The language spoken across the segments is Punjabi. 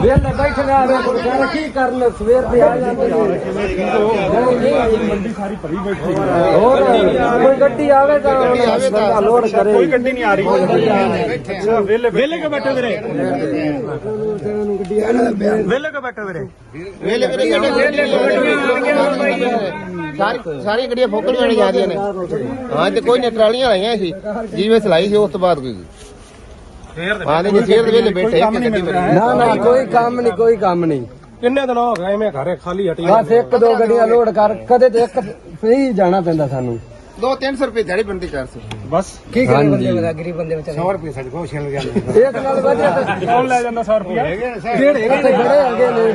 ਵੇਲੇ ਬੈਠੇ ਆ ਵੇ ਗੁਰਦੁਆਰਾ ਕੀ ਕਰਨ ਸਵੇਰ ਦੇ ਆ ਜਾਂਦੇ ਮੰਡੀ ਸਾਰੀ ਭਰੀ ਬੈਠੀ ਹੋਰ ਕੋਈ ਗੱਡੀ ਆਵੇ ਤਾਂ ਬੰਦਾ ਲੋਡ ਕਰੇ। ਕੋਈ ਗੱਡੀ ਨਹੀਂ ਆ ਰਹੀ। ਅੱਛਾ ਵੇਲੇ ਵੇਲੇ ਕੇ ਬੈਠੇ ਵੀਰੇ? ਵੇਲੇ ਕੇ ਬੈਠੇ ਵੀਰੇ? ਵੇਲੇ ਵੇਲੇ ਸਾਰੀ ਸਾਰੀਆਂ ਗੱਡੀਆਂ ਫੋਕਲ ਵਾਲੇ ਜਾ ਰਹੀਆਂ ਨੇ। ਹਾਂ ਤੇ ਕੋਈ ਨੇ ਟਰਾਲੀਆਂ ਲਾਈਆਂ ਸੀ। ਜਿਵੇਂ ਸਲਾਈ ਸੀ ਉਸ ਤੋਂ ਬਾਅਦ ਕੋਈ। ਹਾਂ ਨਹੀਂ ਫੇਰ ਦੇ ਵੇਲੇ ਬੈਠੇ ਇੱਕ ਗੱਡੀ ਮੇਰੀ ਨਾ ਨਾ ਕੋਈ ਕੰਮ ਨਹੀਂ ਕੋਈ ਕੰਮ ਨਹੀਂ। ਕਿੰਨੇ ਦਿਨ ਹੋ ਗਏ ਮੈਂ ਘਰੇ ਖਾਲੀ ਹਟੀ ਬਸ ਇੱਕ ਦੋ ਗੱਡੀਆਂ ਲੋਡ ਕਰ ਕਦੇ ਤੇ ਇੱਕ ਫ੍ਰੀ ਜਾਣਾ ਪੈਂਦਾ ਸਾਨੂੰ। 2-300 ਰੁਪਏ ਦਿਹਾੜੀ ਬਣਦੀ ਕਰ ਸੀ। ਬਸ। ਕੀ ਕਰੇ ਬੰਦੇ ਦਾ ਰੁਪਏ ਸਾਡੇ ਕੋਲ ਛਿਲ ਗਿਆ। ਇੱਕ ਨਾਲ ਵਧੀਆ ਤੇ ਕੌਣ ਲੈ ਜਾਂਦਾ 100 ਰੁਪਏ ਕਿਹੜੇ ਇੱਥੇ ਬੜੇ ਹੈਗੇ ਨੇ।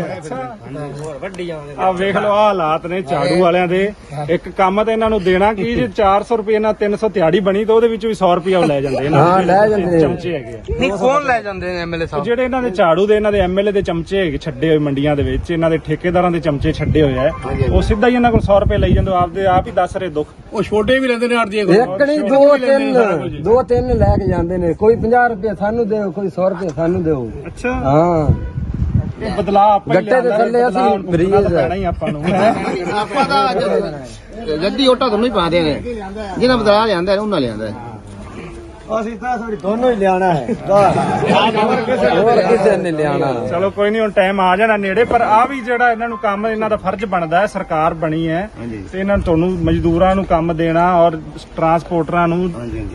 ਆ ਵੇਖ ਲਓ ਆ ਹਾਲਾਤ ਨੇ ਝਾੜੂ ਵਾਲਿਆਂ ਦੇ। ਇੱਕ ਕੰਮ ਤੇ ਇਹਨਾਂ ਨੂੰ ਦੇਣਾ ਕੀ? ਜੇ 400 ਰੁਪਏ ਨਾਲ 300 ਦਿਹਾੜੀ ਬਣੀ ਤਾਂ ਉਹਦੇ ਵਿੱਚ ਵੀ 100 ਰੁਪਏ ਉਹ ਲੈ ਜਾਂਦੇ ਇਹਨਾਂ ਹਾਂ, ਲੈ ਜਾਂਦੇ ਨੇ। ਚਮਚੇ ਹੈਗੇ ਨਹੀਂ ਕੌਣ ਲੈ ਜਾਂਦੇ ਨੇ ਐਮਐਲਏ ਤੇ ਜਿਹੜੇ ਇਹਨਾਂ ਦੇ ਝਾੜੂ ਦੇ ਇਹਨਾਂ ਦੇ ਐਮਐਲਏ ਦੇ ਚਮਚੇ ਹੈਗੇ ਛੱਡੇ ਹੋਏ ਮੰਡੀਆਂ ਦੇ ਵਿੱਚ ਇਹਨਾਂ ਦੇ ਠੇਕੇਦਾਰਾਂ ਦੇ ਚਮਚੇ ਛੱਡੇ ਹੋਏ ਆ। ਉਹ ਸਿੱਧਾ ਹੀ ਇਹਨਾਂ ਕੋਲ 100 ਰੁਪਏ ਲਈ ਜਾਂਦੇ ਆਪਦੇ ਆਪ ਹੀ ਦੱਸ ਰਹੇ ਦੁੱਖ। ਉਹ ਛੋਟੇ ਵੀ ਲੈਂਦੇ ਨੇ ਆਰਜੀਏ ਇੱਕ ਨਹੀਂ ਦੋ ਤਿੰਨ ਦੋ ਤਿੰਨ ਲੈ ਕੇ ਜਾਂਦੇ ਨੇ। ਕੋਈ 50 ਰੁਪਏ ਸਾਨੂੰ ਦਿਓ ਕੋਈ 100 ਰੁਪਏ ਸਾਨੂੰ ਦਿਓ। ਅੱਛਾ। ਹਾਂ। ਇਹ ਬਦਲਾਅ ਆਪਾਂ ਹੀ ਗੱਟੇ ਦੇ ਥੱਲੇ ਅਸੀਂ ਆ। ਪੈਣਾ ਹੀ ਆਪਾਂ ਨੂੰ। ਆਪਾਂ ਦਾ ਜੱਦੀ ਓਟਾ ਤੁਹਾਨੂੰ ਹੀ ਪਾਦੇ ਨੇ ਜਿਹਨਾਂ ਬਦਲਾ ਲਿਆਂਦਾ ਉਹਨਾਂ ਲਿਆਂਦਾ ਅਸੀਂ ਤਾਂ ਸਾਡੀ ਦੋਨੋਂ ਹੀ ਲਿਆਣਾ ਹੈ। ਹੋਰ ਕਿਸੇ ਨੇ ਲਿਆਣਾ ਚਲੋ ਕੋਈ ਨਹੀਂ ਹੁਣ ਟਾਈਮ ਆ ਜਾਣਾ ਨੇੜੇ ਪਰ ਆ ਵੀ ਜਿਹੜਾ ਇਹਨਾਂ ਨੂੰ ਕੰਮ ਇਹਨਾਂ ਦਾ ਫਰਜ਼ ਬਣਦਾ ਹੈ ਸਰਕਾਰ ਬਣੀ ਹੈ। ਤੇ ਇਹਨਾਂ ਨੂੰ ਤੁਹਾਨੂੰ ਮਜ਼ਦੂਰਾਂ ਨੂੰ ਕੰਮ ਦੇਣਾ ਔਰ ਟਰਾਂਸਪੋਰਟਰਾਂ ਨੂੰ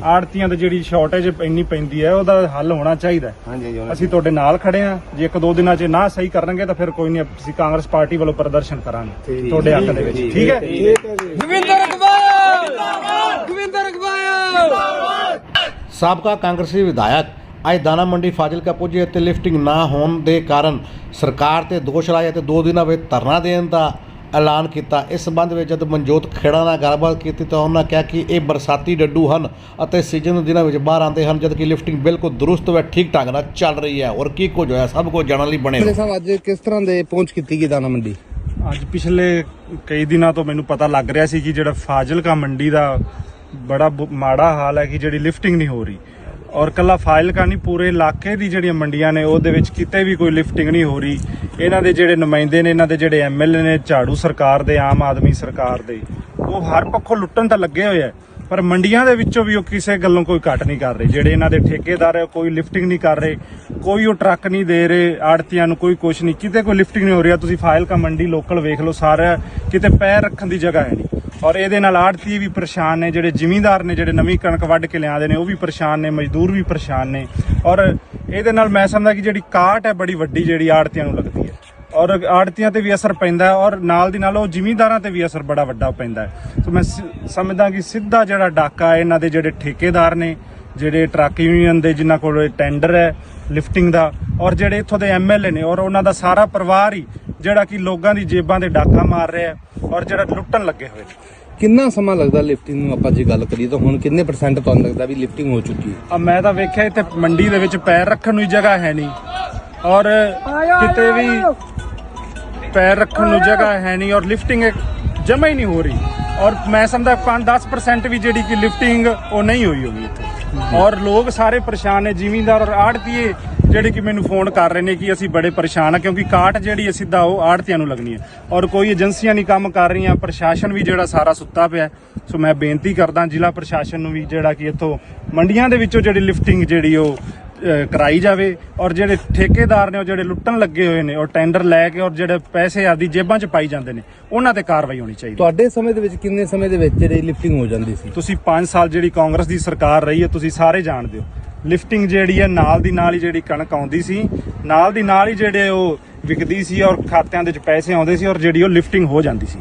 ਆੜਤੀਆਂ ਦੀ ਜਿਹੜੀ ਸ਼ਾਰਟੇਜ ਇੰਨੀ ਪੈਂਦੀ ਹੈ ਉਹਦਾ ਹੱਲ ਹੋਣਾ ਚਾਹੀਦਾ ਅਸੀਂ ਤੁਹਾਡੇ ਨਾਲ ਖੜੇ ਹਾਂ। ਜੇ ਇੱਕ ਦੋ ਦਿਨਾਂ 'ਚ ਨਾ ਸਹੀ ਕਰਨਗੇ ਤਾਂ ਫਿਰ ਕੋਈ ਨਹੀਂ ਅਸੀਂ ਕਾਂਗਰਸ ਪਾਰਟੀ ਵੱਲੋਂ ਪ੍ਰਦਰਸ਼ਨ ਕਰਾਂਗੇ। ਤੁਹਾਡੇ ਹੱਕ ਦੇ ਵਿੱਚ। ਠੀਕ ਹੈ ਗਵਿੰਦਰ ਇਕਬਾਲ ਗਵਿੰਦਰ ਇਕਬਾਲ ਸਾਬਕਾ ਕਾਂਗਰਸੀ ਵਿਧਾਇਕ ਅੱਜ ਦਾਣਾ ਮੰਡੀ ਫਾਜ਼ਿਲਕਾ ਪੁੱਜੇ ਅਤੇ ਲਿਫਟਿੰਗ ਨਾ ਹੋਣ ਦੇ ਕਾਰਨ ਸਰਕਾਰ ਤੇ ਦੋਸ਼ ਲਾਇਆ ਤੇ ਦੋ ਦਿਨਾਂ ਵਿੱਚ ਧਰਨਾ ਦੇਣ ਦਾ ਐਲਾਨ ਕੀਤਾ। ਇਸ ਸੰਬੰਧ ਵਿੱਚ ਜਦ ਮਨਜੋਤ ਖੇੜਾ ਨਾਲ ਗੱਲਬਾਤ ਕੀਤੀ ਤਾਂ ਉਹਨਾਂ ਕਿਹਾ ਕਿ ਇਹ ਬਰਸਾਤੀ ਡੱਡੂ ਹਨ ਅਤੇ ਸੀਜ਼ਨ ਦੇ ਦਿਨਾਂ ਵਿੱਚ ਬਾਹਰ ਆਉਂਦੇ ਹਨ ਜਦਕਿ ਲਿਫਟਿੰਗ ਬਿਲਕੁਲ ਦਰੁਸਤ ਅਤੇ ਠੀਕ ਢੰਗ ਨਾਲ ਚੱਲ ਰਹੀ ਹੈ। ਔਰ ਕੀ ਕੁਝ ਹੋਇਆ? ਸਭ ਕੁਝ ਜਾਣਨ ਲਈ ਬਣੇ ਰਹੋ। ਸਾਹਿਬ ਅੱਜ ਕਿਸ ਤਰ੍ਹਾਂ ਦੇ ਪਹੁੰਚ ਕੀਤੀ ਗਈ ਦਾਣਾ ਮੰਡੀ? ਅੱਜ ਪਿਛਲੇ ਕਈ ਦਿਨਾਂ ਤੋਂ ਮੈਨੂੰ ਪਤਾ ਲੱਗ ਰਿਹਾ ਸੀ ਕਿ ਜਿਹੜਾ ਫਾਜ਼ਿਲਕਾ ਮੰਡੀ ਦਾ ਬੜਾ ਬੁ- ਮਾੜਾ ਹਾਲ ਹੈ ਕਿ ਜਿਹੜੀ ਲਿਫਟਿੰਗ ਨਹੀਂ ਹੋ ਰਹੀ। ਔਰ ਕੱਲਾ ਫਾਜ਼ਿਲਕਾ ਨਹੀਂ, ਪੂਰੇ ਇਲਾਕੇ ਦੀ ਜਿਹੜੀਆਂ ਮੰਡੀਆਂ ਨੇ, ਉਹਦੇ ਵਿੱਚ ਕਿਤੇ ਵੀ ਕੋਈ ਲਿਫਟਿੰਗ ਨਹੀਂ ਹੋ ਰਹੀ। ਇਹਨਾਂ ਦੇ ਜਿਹੜੇ ਨੁਮਾਇੰਦੇ ਨੇ, ਇਹਨਾਂ ਦੇ ਜਿਹੜੇ ਐਮਐਲਏ ਨੇ, ਝਾੜੂ ਸਰਕਾਰ ਦੇ, ਆਮ ਆਦਮੀ ਸਰਕਾਰ ਦੇ, ਉਹ ਹਰ ਪੱਖੋਂ ਲੁੱਟਣ ਤਾਂ ਲੱਗੇ ਹੋਏ ਆ ਪਰ ਮੰਡੀਆਂ ਦੇ ਵਿੱਚੋਂ ਵੀ ਉਹ ਕਿਸੇ ਗੱਲੋਂ ਕੋਈ ਘੱਟ ਨਹੀਂ ਕਰ ਰਹੇ। ਜਿਹੜੇ ਇਹਨਾਂ ਦੇ ਠੇਕੇਦਾਰ ਹੈ ਕੋਈ ਲਿਫਟਿੰਗ ਨਹੀਂ ਕਰ ਰਹੇ, ਕੋਈ ਉਹ ਟਰੱਕ ਨਹੀਂ ਦੇ ਰਹੇ, ਆੜਤੀਆਂ ਨੂੰ ਕੋਈ ਕੁਛ ਨਹੀਂ। ਕਿਤੇ ਕੋਈ ਲਿਫਟਿੰਗ ਨਹੀਂ ਹੋ ਰਿਹਾ, ਤੁਸੀਂ ਫਾਈਲ ਕਾ ਮੰਡੀ ਲੋਕਲ ਵੇਖ ਲਓ, ਸਾਰਾ ਕਿਤੇ ਪੈਰ ਰੱਖਣ ਦੀ ਜਗ੍ਹਾ ਹੈ ਨਹੀਂ। ਔਰ ਇਹਦੇ ਨਾਲ ਆੜਤੀ ਵੀ ਪਰੇਸ਼ਾਨ ਨੇ, ਜਿਹੜੇ ਜ਼ਿਮੀਂਦਾਰ ਨੇ, ਜਿਹੜੇ ਨਵੀਂ ਕਣਕ ਵੱਢ ਕੇ ਲਿਆਉਂਦੇ ਨੇ, ਉਹ ਵੀ ਪਰੇਸ਼ਾਨ ਨੇ, ਮਜ਼ਦੂਰ ਵੀ ਪਰੇਸ਼ਾਨ ਨੇ। ਔਰ ਇਹਦੇ ਨਾਲ ਮੈਂ ਸਮਝਦਾ ਕਿ ਜਿਹੜੀ ਕਾਟ ਹੈ, ਬੜੀ ਵੱਡੀ ਜਿਹੜੀ ਆੜਤੀਆਂ ਨੂੰ ਲੱਗਦੀ ਹੈ। ਔਰ ਆੜਤੀਆਂ ਤੇ ਵੀ ਅਸਰ ਪੈਂਦਾ ਔਰ ਨਾਲ ਦੀ ਨਾਲ ਉਹ ਜ਼ਿਮੀਂਦਾਰਾਂ ਤੇ ਵੀ ਅਸਰ ਬੜਾ ਵੱਡਾ ਪੈਂਦਾ ਸੋ ਮੈਂ ਸਮਝਦਾ ਕਿ ਸਿੱਧਾ ਜਿਹੜਾ ਡਾਕਾ ਹੈ, ਇਹਨਾਂ ਦੇ ਜਿਹੜੇ ਠੇਕੇਦਾਰ ਨੇ, ਜਿਹੜੇ ਟਰੱਕ ਯੂਨੀਅਨ ਦੇ, ਜਿਨ੍ਹਾਂ ਕੋਲ ਟੈਂਡਰ ਹੈ ਲਿਫਟਿੰਗ ਦਾ, ਔਰ ਜਿਹੜੇ ਇੱਥੋਂ ਦੇ ਐਮਐਲਏ ਨੇ, ਔਰ ਉਹਨਾਂ ਦਾ ਸਾਰਾ ਪਰਿਵਾਰ ਹੀ ਜਿਹੜਾ ਕਿ ਲੋਕਾਂ ਦੀ ਜੇਬਾਂ ਤੇ ਡਾਕਾ ਮਾਰ ਰਿਹਾ ਹੈ। ਔਰ ਜਿਹੜਾ ਲੁੱਟਣ ਲੱਗੇ ਹੋਏ ਨੇ। ਕਿੰਨਾ ਸਮਾਂ ਲੱਗਦਾ ਲਿਫਟਿੰਗ ਨੂੰ ਆਪਾਂ ਜੇ ਗੱਲ ਕਰੀਏ ਤਾਂ ਹੁਣ ਕਿੰਨੇ ਪਰਸੈਂਟ ਤੁਹਾਨੂੰ ਲੱਗਦਾ ਵੀ ਲਿਫਟਿੰਗ ਹੋ ਚੁੱਕੀ ਹੈ? ਆ ਮੈਂ ਤਾਂ ਵੇਖਿਆ ਇੱਥੇ ਮੰਡੀ ਦੇ ਵਿੱਚ ਪੈਰ ਰੱਖਣ ਨੂੰ ਹੀ ਜਗ੍ਹਾ ਹੈ ਨਹੀਂ। ਔਰ ਕਿਤੇ ਵੀ ਪੈਰ ਰੱਖਣ ਨੂੰ ਜਗ੍ਹਾ ਹੈ ਨਹੀਂ ਔਰ ਲਿਫਟਿੰਗ ਜਮਾ ਹੀ ਨਹੀਂ ਹੋ ਰਹੀ। ਔਰ ਮੈਂ ਸਮਝਦਾ 5-10% ਵੀ ਜਿਹੜੀ ਕਿ ਲਿਫਟਿੰਗ ਉਹ ਨਹੀਂ ਹੋਈ ਹੋਗੀ ਇੱਥੇ। ਔਰ ਲੋਕ ਸਾਰੇ ਪਰੇਸ਼ਾਨ ਨੇ ਜ਼ਿਮੀਂਦਾਰ ਔਰ ਆੜਤੀਏ ਜਿਹੜੇ ਕਿ ਮੈਨੂੰ ਫੋਨ ਕਰ ਰਹੇ ਨੇ ਕਿ ਅਸੀਂ ਬੜੇ ਪਰੇਸ਼ਾਨ ਆ ਕਿਉਂਕਿ ਕਾਟ ਜਿਹੜੀ ਹੈ ਸਿੱਧਾ ਉਹ ਆੜਤੀਆਂ ਨੂੰ ਲੱਗਣੀ ਹੈ। ਔਰ ਕੋਈ ਏਜੰਸੀਆਂ ਨਹੀਂ ਕੰਮ ਕਰ ਰਹੀਆਂ ਪ੍ਰਸ਼ਾਸਨ ਵੀ ਜਿਹੜਾ ਸਾਰਾ ਸੁੱਤਾ ਪਿਆ। ਸੋ ਮੈਂ ਬੇਨਤੀ ਕਰਦਾ ਜ਼ਿਲ੍ਹਾ ਪ੍ਰਸ਼ਾਸਨ ਨੂੰ ਵੀ ਜਿਹੜਾ ਕਿ ਇੱਥੋਂ ਮੰਡੀਆਂ ਦੇ ਵਿੱਚੋਂ ਜਿਹੜੀ ਲਿਫਟਿੰਗ ਜਿਹੜੀ ਉਹ ਕਰਾਈ ਜਾਵੇ। ਔਰ ਜਿਹੜੇ ਠੇਕੇਦਾਰ ਨੇ ਉਹ ਜਿਹੜੇ ਲੁੱਟਣ ਲੱਗੇ ਹੋਏ ਨੇ ਔਰ ਟੈਂਡਰ ਲੈ ਕੇ ਔਰ ਜਿਹੜੇ ਪੈਸੇ ਆਦੀ ਜੇਬਾਂ 'ਚ ਪਾਈ ਜਾਂਦੇ ਨੇ ਉਹਨਾਂ ਤੇ ਕਾਰਵਾਈ ਹੋਣੀ ਚਾਹੀਦੀ ਤੁਹਾਡੇ ਸਮੇਂ ਦੇ ਵਿੱਚ ਕਿੰਨੇ ਸਮੇਂ ਦੇ ਵਿੱਚ ਜਿਹੜੀ ਲਿਫਟਿੰਗ ਹੋ ਜਾਂਦੀ ਸੀ? ਤੁਸੀਂ 5 ਸਾਲ ਜਿਹੜੀ ਕਾਂਗਰਸ ਦੀ ਸਰਕਾਰ ਰਹੀ ਹੈ ਤੁਸੀਂ ਸਾਰੇ ਜਾਣਦੇ ਹੋ। ਲਿਫਟਿੰਗ ਜਿਹੜੀ ਹੈ ਨਾਲ ਦੀ ਨਾਲ ਹੀ ਜਿਹੜੀ ਕਣਕ ਆਉਂਦੀ ਸੀ ਨਾਲ ਦੀ ਨਾਲ ਹੀ ਜਿਹੜੇ ਉਹ ਵਿਕਦੀ ਸੀ ਔਰ ਖਾਤਿਆਂ ਦੇ ਵਿੱਚ ਪੈਸੇ ਆਉਂਦੇ ਸੀ ਔਰ ਜਿਹੜੀ ਉਹ ਲਿਫਟਿੰਗ ਹੋ ਜਾਂਦੀ ਸੀ।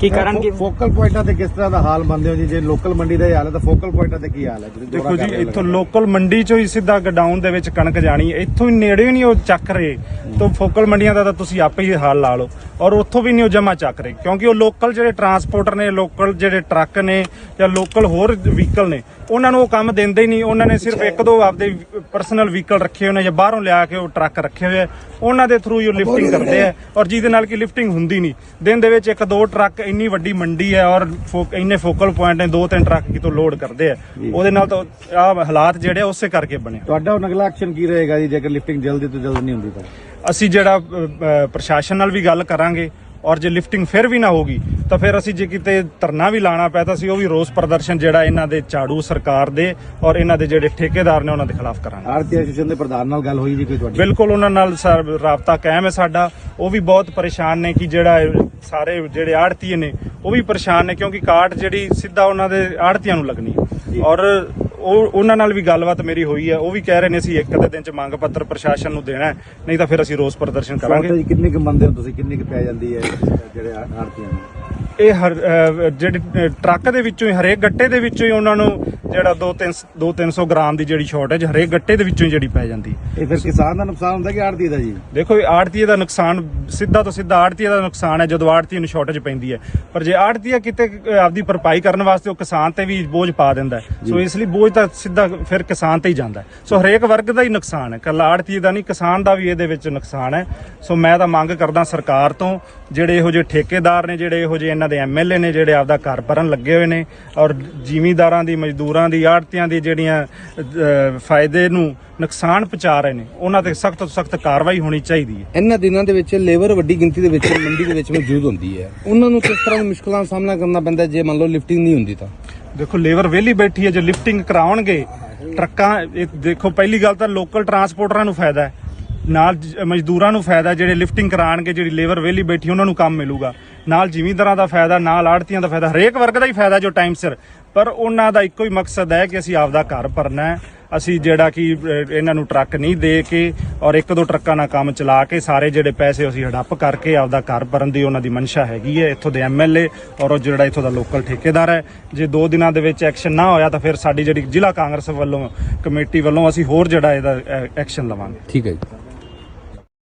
ਕੀ ਕਰਨਗੇ ਫੋਕਲ ਪੁਆਇੰਟਾਂ ਤੇ ਕਿਸ ਤਰ੍ਹਾਂ ਦਾ ਹਾਲ ਮੰਨਦੇ ਹੋ ਜੀ? ਜੇ ਲੋਕਲ ਮੰਡੀ ਦਾ ਹੀ ਹਾਲ ਹੈ ਤਾਂ ਫੋਕਲ ਪੁਆਇੰਟਾਂ ਤੇ ਕੀ ਹਾਲ ਹੈ? ਜਿਹੜੀ ਦੇਖੋ ਜੀ ਇੱਥੋਂ ਲੋਕਲ ਮੰਡੀ ਚੋਂ ਹੀ ਸਿੱਧਾ ਗਡਾਊਨ ਦੇ ਵਿੱਚ ਕਣਕ ਜਾਣੀ ਹੈ। ਇੱਥੋਂ ਹੀ ਨੇੜੇ ਨਹੀਂ ਉਹ ਚੱਕ ਰਹੇ। ਤੋਂ ਫੋਕਲ ਮੰਡੀਆਂ ਦਾ ਤਾਂ ਤੁਸੀਂ ਆਪੇ ਹੀ ਹਾਲ ਲਾ ਲਓ। ਔਰ ਉੱਥੋਂ ਵੀ ਨਹੀਂ ਉਹ ਜਮਾ ਚੱਕ ਰਹੇ। ਕਿਉਂਕਿ ਉਹ ਲੋਕਲ ਜਿਹੜੇ ਟਰਾਂਸਪੋਰਟਰ ਨੇ ਲੋਕਲ ਜਿਹੜੇ ਟਰੱਕ ਨੇ ਜਾਂ ਲੋਕਲ ਹੋਰ ਵਹੀਕਲ ਨੇ ਉਹਨਾਂ ਨੂੰ ਉਹ ਕੰਮ ਦਿੰਦੇ ਹੀ ਨਹੀਂ। ਉਹਨਾਂ ਨੇ ਸਿਰਫ ਇੱਕ ਦੋ ਆਪਦੇ ਪਰਸਨਲ ਵਹੀਕਲ ਰੱਖੇ ਹੋਏ ਨੇ ਜਾਂ ਬਾਹਰੋਂ ਲਿਆ ਕੇ ਉਹ ਟਰੱਕ ਰੱਖੇ ਹੋਏ ਆ। ਉਹਨਾਂ ਦੇ ਥਰੂ ਹੀ ਉਹ ਲਿਫਟਿੰਗ ਕਰਦੇ ਆ ਔਰ ਜਿਹਦੇ ਨਾਲ ਕਿ ਲਿਫਟਿੰਗ ਹੁੰਦੀ ਨਹੀਂ। ਦਿਨ ਦੇ ਵਿੱਚ ਇੱਕ ਦੋ ਟਰੱਕ ਇੰਨੀ ਵੱਡੀ ਮੰਡੀ ਹੈ ਔਰ ਇੰਨੇ ਫੋਕਲ ਪੁਆਇੰਟ ਨੇ ਦੋ ਤਿੰਨ ਟਰੱਕ ਕਿਤੋਂ ਲੋਡ ਕਰਦੇ ਆ। ਉਹਦੇ ਨਾਲ ਤਾਂ ਆ ਹਾਲਾਤ ਜਿਹੜੇ ਉਸੇ ਕਰਕੇ ਬਣੇ ਤੁਹਾਡਾ ਹੁਣ ਅਗਲਾ ਐਕਸ਼ਨ ਕੀ ਰਹੇਗਾ ਜੀ? ਜੇਕਰ ਲਿਫਟਿੰਗ ਜਲਦੀ ਤੋਂ ਜਲਦ ਨਹੀਂ ਹੁੰਦੀ ਤਾਂ? ਅਸੀਂ ਜਿਹੜਾ ਪ੍ਰਸ਼ਾਸਨ ਨਾਲ ਵੀ ਗੱਲ ਕਰਾਂਗੇ ਔਰ ਜੇ ਲਿਫਟਿੰਗ ਫਿਰ ਵੀ ਨਾ ਹੋਗੀ ਤਾਂ ਫਿਰ ਅਸੀਂ ਜੇ ਕਿਤੇ ਧਰਨਾ ਵੀ ਲਾਣਾ ਪਿਆ ਤਾਂ ਅਸੀਂ ਉਹ ਵੀ ਰੋਸ ਪ੍ਰਦਰਸ਼ਨ ਜਿਹੜਾ ਇਹਨਾਂ ਦੇ ਝਾੜੂ ਸਰਕਾਰ ਦੇ ਔਰ ਇਹਨਾਂ ਦੇ ਜਿਹੜੇ ਠੇਕੇਦਾਰ ਨੇ ਉਹਨਾਂ ਦੇ ਖਿਲਾਫ ਕਰਾਂਗੇ। ਆਰਤੀ ਐਸੋਸੀਏਸ਼ਨ ਦੇ ਪ੍ਰਧਾਨ ਨਾਲ ਗੱਲ ਹੋਈ ਜੀ ਕੋਈ ਤੁਹਾਡੀ? ਬਿਲਕੁਲ ਉਹਨਾਂ ਨਾਲ ਸਰ ਰਾਬਤਾ ਕਾਇਮ ਹੈ ਸਾਡਾ। ਉਹ ਵੀ ਬਹੁਤ ਪਰੇਸ਼ਾਨ ਨੇ ਕਿ ਜਿਹੜਾ ਸਾਰੇ ਜਿਹੜੇ ਆੜਤੀਏ ਨੇ ਉਹ ਵੀ ਪਰੇਸ਼ਾਨ ਨੇ ਕਿਉਂਕਿ ਕਾਟ ਜਿਹੜੀ ਸਿੱਧਾ ਉਹਨਾਂ ਦੇ ਆੜਤੀਆਂ ਨੂੰ ਲੱਗਣੀ। ਔਰ ਉਹ ਉਹਨਾਂ ਨਾਲ ਵੀ ਗੱਲਬਾਤ ਮੇਰੀ ਹੋਈ ਹੈ ਉਹ ਵੀ ਕਹਿ ਰਹੇ ਨੇ ਅਸੀਂ ਇੱਕ ਅੱਧੇ ਦਿਨ ਚ ਮੰਗ ਪੱਤਰ ਪ੍ਰਸ਼ਾਸਨ ਨੂੰ ਦੇਣਾ ਹੈ ਨਹੀਂ ਤਾਂ ਫਿਰ ਅਸੀਂ ਰੋਸ ਪ੍ਰਦਰਸ਼ਨ ਕਰਾਂਗੇ। ਕਿੰਨੇ ਕੁ ਮੰਨਦੇ ਹੋ ਤੁਸੀਂ? ਕਿੰਨੀ ਕੁ ਪੈ ਜਾਂਦੀ ਹੈ ਜਿਹੜੇ ਆਰਤੀਆਂ ਨੂੰ? ਇਹ ਹਰ ਜਿਹੜੇ ਟਰੱਕ ਦੇ ਵਿੱਚੋਂ ਹੀ ਹਰੇਕ ਗੱਟੇ ਦੇ ਵਿੱਚੋਂ ਹੀ ਉਹਨਾਂ ਨੂੰ ਜਿਹੜਾ 2 3 2 300 ਗ੍ਰਾਮ ਦੀ ਜਿਹੜੀ ਸ਼ਾਰਟੇਜ ਹਰੇਕ ਗੱਟੇ ਦੇ ਵਿੱਚੋਂ ਹੀ ਜਿਹੜੀ ਪੈ ਜਾਂਦੀ ਹੈ। ਇਹ ਫਿਰ ਕਿਸਾਨ ਦਾ ਨੁਕਸਾਨ ਹੁੰਦਾ ਕਿ ਆਰਤੀ ਦਾ ਜੀ? ਦੇਖੋ ਇਹ ਆੜਤੀਏ ਦਾ ਨੁਕਸਾਨ ਸਿੱਧਾ ਤੋਂ ਸਿੱਧਾ ਆੜਤੀਏ ਦਾ ਨੁਕਸਾਨ ਹੈ ਜਦੋਂ ਆੜਤੀਏ ਨੂੰ ਸ਼ਾਰਟੇਜ ਪੈਂਦੀ ਹੈ। ਪਰ ਜੇ ਆੜਤੀਆ ਕਿਤੇ ਆਪਦੀ ਭਰਪਾਈ ਕਰਨ ਵਾਸਤੇ ਉਹ ਕਿਸਾਨ ਤੇ ਵੀ ਬੋਝ ਪਾ ਦਿੰਦਾ ਸੋ ਇਸ ਲਈ ਬੋਝ ਤਾਂ ਸਿੱਧਾ ਫਿਰ ਕਿਸਾਨ ਤੇ ਹੀ ਜਾਂਦਾ ਸੋ ਹਰੇਕ ਵਰਗ ਦਾ ਹੀ ਨੁਕਸਾਨ ਹੈ। ਕੱਲਾ ਆੜਤੀਏ ਦਾ ਨਹੀਂ ਕਿਸਾਨ ਦਾ ਵੀ ਇਹਦੇ ਵਿੱਚ ਨੁਕਸਾਨ ਹੈ। ਸੋ ਮੈਂ ਤਾਂ ਮੰਗ ਕਰਦਾ ਸਰਕਾਰ ਤੋਂ ਜਿਹੜੇ ਇਹੋ ਜਿਹੇ ਠੇਕੇਦਾਰ ਨੇ ਜਿਹੜੇ ਇਹੋ ਜਿਹੇ ਇਹਨਾਂ ਦੇ ਐਮਐਲਏ ਨੇ ਜਿਹੜੇ ਆਪਦਾ ਘਰ ਭਰਨ ਲੱਗੇ ਹੋਏ ਨੇ ਔਰ ਜ਼ਿਮੀਂਦਾਰਾਂ ਦੀ ਮਜ਼ਦੂਰਾਂ ਦੀ ਆੜਤੀਆਂ ਦੀ ਜਿਹੜੀਆਂ ਫਾਇਦੇ ਨੂੰ ਨੁਕਸਾਨ ਪਹੁੰਚਾ ਰਹੇ ਨੇ ਉਹਨਾਂ ਤੇ ਸਖਤ ਤੋਂ ਸਖਤ ਕਾਰਵਾਈ ਹੋਣੀ ਚਾਹੀਦੀ ਹੈ। ਇਹਨਾਂ ਦਿਨਾਂ ਦੇ ਵਿੱਚ ਲੇਬਰ ਵੱਡੀ ਗਿਣਤੀ ਦੇ ਵਿੱਚ ਮੰਡੀ ਦੇ ਵਿੱਚ ਮੌਜੂਦ ਹੁੰਦੀ ਹੈ। ਉਹਨਾਂ ਨੂੰ ਕਿਸ ਤਰ੍ਹਾਂ ਦੀ ਮੁਸ਼ਕਲਾਂ ਦਾ ਸਾਹਮਣਾ ਕਰਨਾ ਪੈਂਦਾ ਜੇ ਮੰਨ ਲਓ ਲਿਫਟਿੰਗ ਨਹੀਂ ਹੁੰਦੀ ਤਾਂ? ਦੇਖੋ ਲੇਬਰ ਵਿਹਲੀ ਬੈਠੀ ਹੈ ਜੇ ਲਿਫਟਿੰਗ ਕਰਾਉਣਗੇ ਟਰੱਕਾਂ ਇਹ ਦੇਖੋ ਪਹਿਲੀ ਗੱਲ ਤਾਂ ਲੋਕਲ ਟਰਾਂਸਪੋਰਟਰਾਂ ਨੂੰ ਫਾਇਦਾ ਹੈ। ਨਾਲ ਮਜ਼ਦੂਰਾਂ ਨੂੰ ਫਾਇਦਾ ਜਿਹੜੇ ਲਿਫਟਿੰਗ ਕਰਾਣਗੇ ਜਿਹੜੀ ਲੇਬਰ ਵਿਹਲੀ ਬੈਠੀ ਉਹਨਾਂ ਨੂੰ ਕੰਮ ਮਿਲੂਗਾ। ਨਾਲ ਜ਼ਿਮੀਂਦਾਰਾਂ ਦਾ ਫਾਇਦਾ, ਨਾਲ ਆੜਤੀਆਂ ਦਾ ਫਾਇਦਾ, ਹਰੇਕ ਵਰਗ ਦਾ ਹੀ ਫਾਇਦਾ ਜੋ ਟਾਈਮ ਸਿਰ। ਪਰ ਉਹਨਾਂ ਦਾ ਇੱਕੋ ਹੀ ਮਕਸਦ ਹੈ ਕਿ ਅਸੀਂ ਆਪਦਾ ਘਰ ਭਰਨਾ ਹੈ। ਅਸੀਂ ਜਿਹੜਾ ਕਿ ਇਹਨਾਂ ਨੂੰ ਟਰੱਕ ਨਹੀਂ ਦੇ ਕੇ ਔਰ ਇੱਕ ਦੋ ਟਰੱਕਾਂ ਨਾਲ ਕੰਮ ਚਲਾ ਕੇ ਸਾਰੇ ਜਿਹੜੇ ਪੈਸੇ ਅਸੀਂ ਹੜੱਪ ਕਰਕੇ ਆਪਦਾ ਘਰ ਭਰਨ ਦੀ ਉਹਨਾਂ ਦੀ ਮਨਸ਼ਾ ਹੈਗੀ ਹੈ ਇੱਥੋਂ ਦੇ ਐਮਐਲਏ ਔਰ ਉਹ ਜਿਹੜਾ ਇੱਥੋਂ ਦਾ ਲੋਕਲ ਠੇਕੇਦਾਰ ਹੈ। ਜੇ ਦੋ ਦਿਨਾਂ ਦੇ ਵਿੱਚ ਐਕਸ਼ਨ ਨਾ ਹੋਇਆ ਤਾਂ ਫਿਰ ਸਾਡੀ ਜਿਹੜੀ ਜ਼ਿਲ੍ਹਾ ਕਾਂਗਰਸ ਵੱਲੋਂ ਕਮੇਟੀ ਵੱਲੋਂ ਅਸੀਂ ਹੋਰ ਜਿਹੜਾ ਇਹਦਾ ਐਕਸ਼ਨ ਲਵਾਂਗੇ। ਠੀਕ ਹੈ ਜੀ।